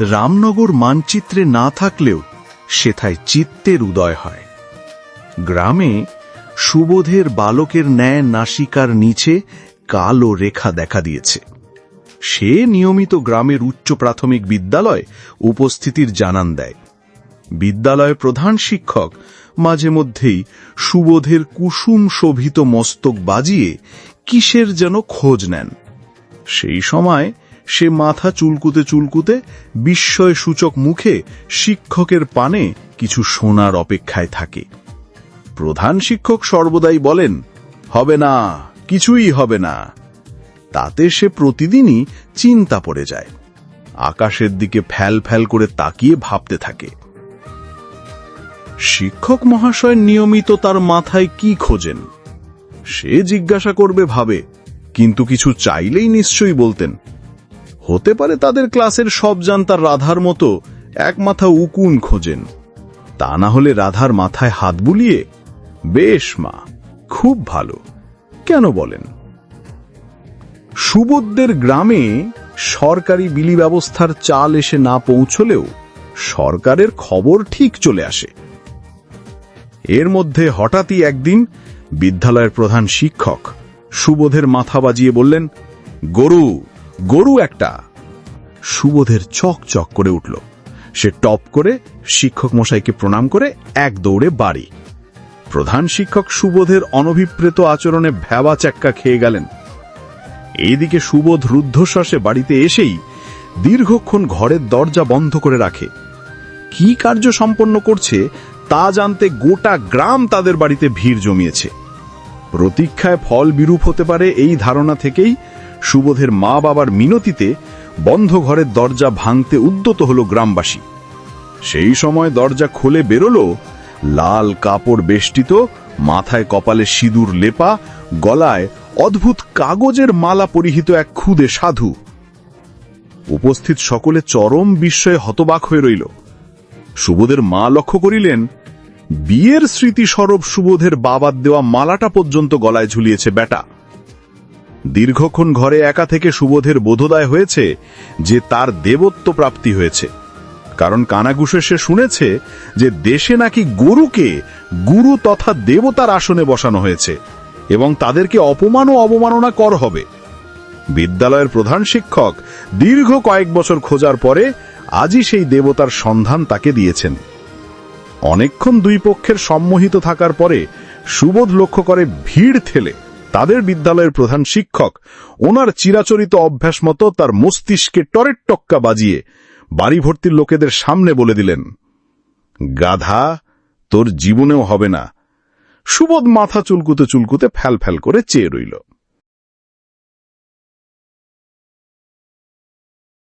রামনগর মানচিত্রে না থাকলেও সেথায় চিত্তের উদয় হয়। গ্রামে সুবোধের বালকের ন্যায় নাসিকার নিচে কালো রেখা দেখা দিয়েছে। সে নিয়মিত গ্রামের উচ্চ প্রাথমিক বিদ্যালয় উপস্থিতির জানান দেয়। বিদ্যালয় প্রধান শিক্ষক মাঝে মধ্যেই সুবোধের কুসুম শোভিত মস্তক বাজিয়ে কিসের যেন খোঁজ নেন। সেই সময় সে মাথা চুলকুতে চুলকুতে, বিস্ময় সূচক মুখে শিক্ষকের পানে কিছু শোনার অপেক্ষায় থাকে। প্রধান শিক্ষক সর্বদাই বলেন, হবে না, কিছুই হবে না। তাতে সে প্রতিদিনই চিন্তা পড়ে যায়। আকাশের দিকে ফ্যাল ফ্যাল করে তাকিয়ে ভাবতে থাকে। শিক্ষক মহাশয় নিয়মিত তার মাথায় কি খোঁজেন? সে জিজ্ঞাসা করবে, ভাবে, কিন্তু কিছু চাইলেই নিশ্চয়ই বলতেন। হতে পারে তাদের ক্লাসের সব জানতার রাধার মতো এক মাথা উকুন খোঁজেন। তা না হলে রাধার মাথায় হাত বুলিয়ে, বেশ মা, খুব ভালো। কেন বলেন? সুবোধদের গ্রামে সরকারি বিলি ব্যবস্থার চাল এসে না পৌঁছলেও সরকারের খবর ঠিক চলে আসে। এর মধ্যে হঠাৎই একদিন বিদ্যালয়ের প্রধান শিক্ষক সুবোধের মাথা বাজিয়ে বললেন, গরু গরু একটা। সুবোধের চক চক করে উঠল। সে টপ করে শিক্ষক মশাইকে প্রণাম করে এক দৌড়ে বাড়ি। প্রধান শিক্ষক সুবোধের অনভিপ্রেত আচরণে ভ্যাবা চাক্কা খেয়ে গেলেন। এইদিকে সুবোধ রুদ্ধশ্বাসে বাড়িতে এসেই দীর্ঘক্ষণ ঘরের দরজা বন্ধ করে রাখে। কি কার্য সম্পন্ন করছে তা জানতে গোটা গ্রাম তাদের বাড়িতে ভিড় জমিয়েছে। প্রতীক্ষায় ফল বিরূপ হতে পারে এই ধারণা থেকেই সুবোধের মা বাবার মিনতিতে বন্ধ ঘরের দরজা ভাঙতে উদ্যত হল গ্রামবাসী। সেই সময় দরজা খুলে বেরোলো লাল কাপড় বেষ্টিত, মাথায় কপালে সিঁদুর লেপা, গলায় অদ্ভুত কাগজের মালা পরিহিত এক ক্ষুদে সাধু। উপস্থিত সকলে চরম বিস্ময়ে হতবাক হয়ে রইল। সুবোধের মা লক্ষ্য করিলেন, বিয়ের স্মৃতিস্বরূপ সুবোধের বাবার দেওয়া মালাটা পর্যন্ত গলায় ঝুলিয়েছে বেটা দীর্ঘক্ষণ ঘরে একা থেকে সুবোধের বোধোদয় হয়েছে যে তার দেবত্ব প্রাপ্তি হয়েছে। কারণ কানাগুসে সে শুনেছে যে দেশে নাকি গরুকে গুরু তথা দেবতার আসনে বসানো হয়েছে এবং তাদেরকে অপমান ও অবমাননা কর হবে। বিদ্যালয়ের প্রধান শিক্ষক দীর্ঘ কয়েক বছর খোঁজার পরে আজই সেই দেবতার সন্ধান তাকে দিয়েছেন। অনেকক্ষণ দুই পক্ষের সম্মোহিত থাকার পরে সুবোধ লক্ষ্য করে ভিড় ঠেলে তাদের বিদ্যালয়ের প্রধান শিক্ষক। ওনার চিরাচরিত অভ্যাস মতো তার মস্তিষ্কে টরের টক্কা বাজিয়ে বাড়ি ভর্তির লোকেদের সামনে বলে দিলেন, গাধা, তোর জীবনেও হবে না। সুবোধ মাথা চুলকুতে চুলকুতে ফ্যাল ফ্যাল করে চেয়ে রইল।